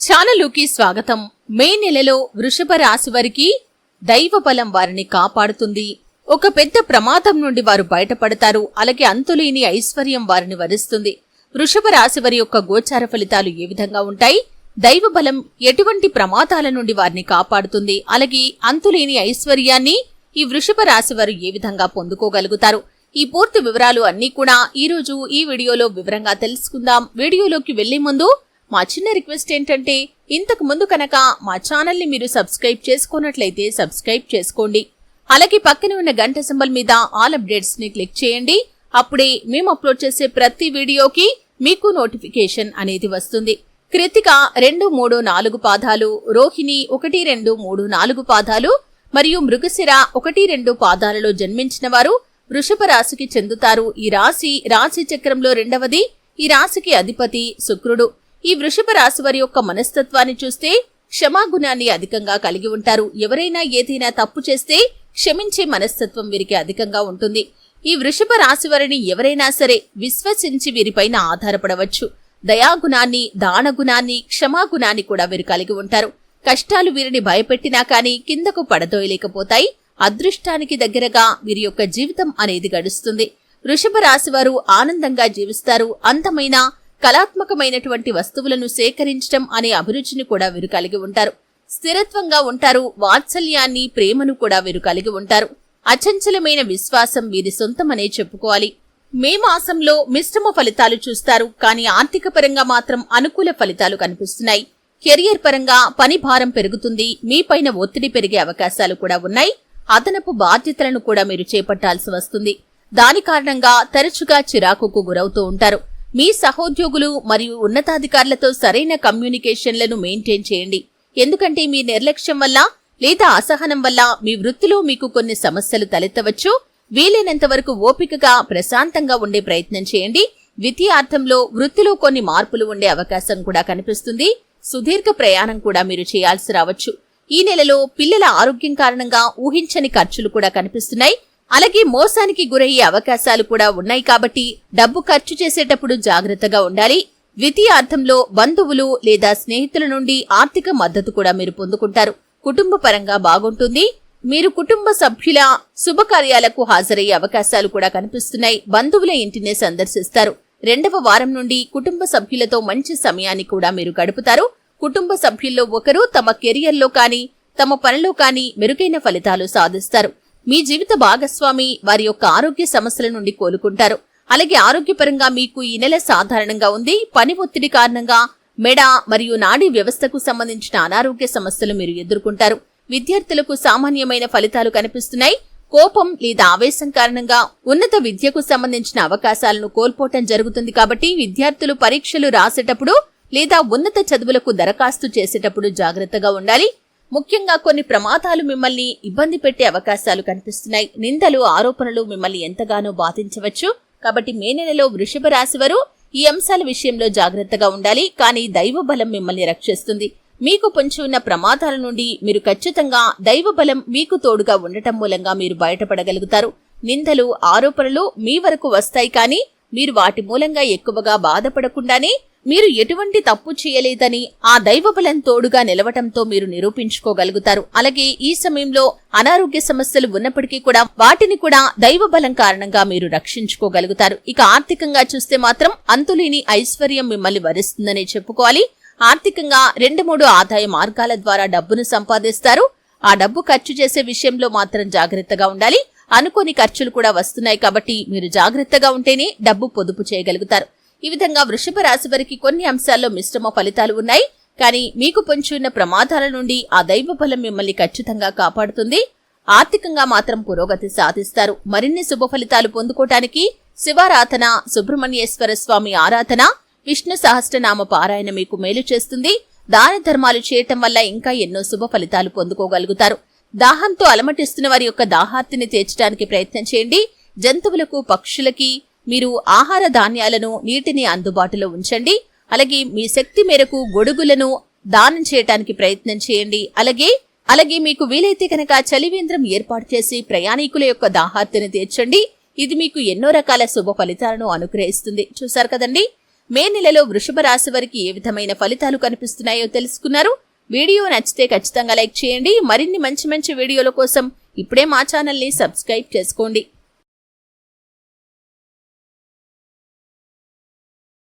ఛానలుకి స్వాగతం. మే నెలలో వృషభ రాశి వారికి దైవ బలం వారిని కాపాడుతుంది. ఒక పెద్ద ప్రమాదం నుండి వారు బయటపడతారు. అలాగే అంతులేని ఐశ్వర్యం వారిని వరిస్తుంది. వృషభ రాశి వారి యొక్క గోచార ఫలితాలు ఏ విధంగా ఉంటాయి? దైవ బలం ఎటువంటి ప్రమాదాల నుండి వారిని కాపాడుతుంది? అలాగే అంతులేని ఐశ్వర్యాన్ని ఈ వృషభ రాశి వారు ఏ విధంగా పొందుకోగలుగుతారు? ఈ పూర్తి వివరాలు అన్నీ కూడా ఈ రోజు ఈ వీడియోలో వివరంగా తెలుసుకుందాం. వీడియోలోకి వెళ్ళే ముందు మా చిన్న రిక్వెస్ట్ ఏంటంటే ఇంతకు ముందు కనుక మా ఛానల్ని మీరు సబ్స్క్రైబ్ చేసుకున్నట్లయితే సబ్స్క్రైబ్ చేసుకోండి. అలాగే పక్కన ఉన్న గంట సింబల్ మీద ఆల్ అప్డేట్స్ని క్లిక్ చేయండి. అప్పుడే మేము అప్లోడ్ చేసే ప్రతి వీడియోకి మీకు నోటిఫికేషన్ అనేది వస్తుంది. కృతిక రెండు మూడు నాలుగు పాదాలు రోహిణి ఒకటి రెండు మూడు నాలుగు పాదాలు మరియు మృగశిర ఒకటి రెండు పాదాలలో జన్మించిన వారు వృషభ రాశికి చెందుతారు. ఈ రాశి రాశి చక్రంలో రెండవది. ఈ రాశికి అధిపతి శుక్రుడు. ఈ వృషభ రాశి వారి యొక్క మనస్తత్వాన్ని చూస్తే క్షమాగుణాన్ని అధికంగా కలిగి ఉంటారు. ఎవరైనా ఏదైనా తప్పు చేస్తే క్షమించే మనస్తత్వం వీరికి అధికంగా ఉంటుంది. ఈ వృషభ రాశి వారిని ఎవరైనా సరే విశ్వసించి వీరిపైన ఆధారపడవచ్చు. దయాగుణాన్ని దానగుణాన్ని క్షమాగుణాన్ని కూడా వీరు కలిగి ఉంటారు. కష్టాలు వీరిని భయపెట్టినా కాని కిందకు పడదోయలేకపోతాయి. అదృష్టానికి దగ్గరగా వీరి యొక్క జీవితం అనేది గడుస్తుంది. వృషభ రాశి వారు ఆనందంగా జీవిస్తారు. అందమైన కళాత్మకమైనటువంటి వస్తువులను సేకరించడం అనే అభిరుచిని కూడా వీరు కలిగి ఉంటారు. స్థిరత్వంగా ఉంటారు వాత్సల్యాన్ని ప్రేమను కూడా వీరు కలిగి ఉంటారు. అచంచలమైన విశ్వాసం వీరి సొంతమనే చెప్పుకోవాలి. మే మాసంలో మిశ్రమ ఫలితాలు చూస్తారు కానీ ఆర్థిక పరంగా మాత్రం అనుకూల ఫలితాలు కనిపిస్తున్నాయి. కెరియర్ పరంగా పని భారం పెరుగుతుంది మీపైన ఒత్తిడి పెరిగే అవకాశాలు కూడా ఉన్నాయి. అదనపు బాధ్యతలను కూడా మీరు చేపట్టాల్సి వస్తుంది. దాని కారణంగా తరచుగా చిరాకుకు గురవుతూ ఉంటారు. మీ సహోద్యోగులు మరియు ఉన్నతాధికారులతో సరైన కమ్యూనికేషన్లను మెయింటైన్ చేయండి. ఎందుకంటే మీ నిర్లక్ష్యం వల్ల లేదా అసహనం వల్ల మీ వృత్తిలో మీకు కొన్ని సమస్యలు తలెత్తవచ్చు. వీలైనంత వరకు ఓపికగా ప్రశాంతంగా ఉండే ప్రయత్నం చేయండి. ద్వితీయార్థంలో వృత్తిలో కొన్ని మార్పులు ఉండే అవకాశం కూడా కనిపిస్తుంది. సుదీర్ఘ ప్రయాణం కూడా మీరు చేయాల్సి రావచ్చు. ఈ నెలలో పిల్లల ఆరోగ్యం కారణంగా ఊహించని ఖర్చులు కూడా కనిపిస్తున్నాయి. అలాగే మోసానికి గురయ్యే అవకాశాలు కూడా ఉన్నాయి కాబట్టి డబ్బు ఖర్చు చేసేటప్పుడు జాగ్రత్తగా ఉండాలి. ద్వితీయ అర్థంలో బంధువులు లేదా స్నేహితుల నుండి ఆర్థిక మద్దతు కూడా మీరు పొందుకుంటారు. కుటుంబ పరంగా బాగుంటుంది. మీరు కుటుంబ సభ్యుల శుభకార్యాలకు హాజరయ్యే అవకాశాలు కూడా కనిపిస్తున్నాయి. బంధువుల ఇంటినే సందర్శిస్తారు. రెండవ వారం నుండి కుటుంబ సభ్యులతో మంచి సమయాన్ని కూడా మీరు గడుపుతారు. కుటుంబ సభ్యుల్లో ఒకరు తమ కెరియర్లో కానీ తమ పనిలో కానీ మెరుగైన ఫలితాలు సాధిస్తారు. మీ జీవిత భాగస్వామి వారి యొక్క ఆరోగ్య సమస్యల నుండి కోలుకుంటారు. అలాగే ఆరోగ్యపరంగా మీకు ఈ నెల సాధారణంగా ఉంది. పని ఒత్తిడి కారణంగా మెడ మరియు నాడీ వ్యవస్థకు సంబంధించిన అనారోగ్య సమస్యలు మీరు ఎదుర్కొంటారు. విద్యార్థులకు సామాన్యమైన ఫలితాలు కనిపిస్తున్నాయి. కోపం లేదా ఆవేశం కారణంగా ఉన్నత విద్యకు సంబంధించిన అవకాశాలను కోల్పోవటం జరుగుతుంది కాబట్టి విద్యార్థులు పరీక్షలు రాసేటప్పుడు లేదా ఉన్నత చదువులకు దరఖాస్తు చేసేటప్పుడు జాగ్రత్తగా ఉండాలి. ముఖ్యంగా కొన్ని ప్రమాదాలు మిమ్మల్ని ఇబ్బంది పెట్టే అవకాశాలు కనిపిస్తున్నాయి. నిందలు ఆరోపణలు మిమ్మల్ని ఎంతగానో బాధించవచ్చు. కాబట్టి మే నెలలో వృషభ రాశి వారు ఈ అంశాల విషయంలో జాగ్రత్తగా ఉండాలి. కానీ దైవ బలం మిమ్మల్ని రక్షిస్తుంది. మీకు పొంచి ఉన్న ప్రమాదాల నుండి మీరు ఖచ్చితంగా దైవ బలం మీకు తోడుగా ఉండటం మూలంగా మీరు బయటపడగలుగుతారు. నిందలు ఆరోపణలు మీ వరకు వస్తాయి కానీ మీరు వాటి మూలంగా ఎక్కువగా బాధపడకుండానే మీరు ఎటువంటి తప్పు చేయలేదని ఆ దైవబలం తోడుగా నిలవటంతో మీరు నిరూపించుకోగలుగుతారు. అలాగే ఈ సమయంలో అనారోగ్య సమస్యలు ఉన్నప్పటికీ కూడా వాటిని కూడా దైవబలం కారణంగా మీరు రక్షించుకోగలుగుతారు. ఇక ఆర్థికంగా చూస్తే మాత్రం అంతులేని ఐశ్వర్యం మిమ్మల్ని వరిస్తుందని చెప్పుకోవాలి. ఆర్థికంగా రెండు మూడు ఆదాయ మార్గాల ద్వారా డబ్బును సంపాదిస్తారు. ఆ డబ్బు ఖర్చు చేసే విషయంలో మాత్రం జాగ్రత్తగా ఉండాలి. అనుకోని ఖర్చులు కూడా వస్తున్నాయి కాబట్టి మీరు జాగ్రత్తగా ఉంటేనే డబ్బు పొదుపు చేయగలుగుతారు. ఈ విధంగా వృషభ రాశి వారికి కొన్ని అంశాల్లో మిశ్రమ ఫలితాలు ఉన్నాయి. కానీ మీకు పొంచున్న ప్రమాదాల నుండి ఆ దైవ బలం మిమ్మల్ని ఖచ్చితంగా కాపాడుతుంది. ఆర్థికంగా మాత్రం పురోగతి సాధిస్తారు. మరిన్ని శుభ ఫలితాలు పొందుకోవటానికి శివారాధన సుబ్రహ్మణ్యేశ్వర స్వామి ఆరాధన విష్ణు సహస్రనామ పారాయణ మీకు మేలు చేస్తుంది. దాన ధర్మాలు చేయటం వల్ల ఇంకా ఎన్నో శుభ ఫలితాలు పొందుకోగలుగుతారు. దాహంతో అలమటిస్తున్న వారి యొక్క దాహార్తిని తీర్చడానికి ప్రయత్నం చేయండి. జంతువులకు పక్షులకి మీరు ఆహార ధాన్యాలను నీటిని అందుబాటులో ఉంచండి. అలాగే మీ శక్తి మేరకు గొడుగులను దానం చేయటానికి ప్రయత్నం చేయండి. అలాగే అలాగే మీకు వీలైతే కనుక చలివేంద్రం ఏర్పాటు చేసి ప్రయాణికుల యొక్క దాహార్తిని తీర్చండి. ఇది మీకు ఎన్నో రకాల శుభ ఫలితాలను అనుగ్రహిస్తుంది. చూశారు కదండి? మే నెలలో వృషభ రాశి వారికి ఏ విధమైన ఫలితాలు కనిపిస్తున్నాయో తెలుసుకున్నారు. వీడియో నచ్చితే ఖచ్చితంగా లైక్ చేయండి. మరిన్ని మంచి మంచి వీడియోల కోసం ఇప్పుడే మా ఛానల్ని సబ్స్క్రైబ్ చేసుకోండి.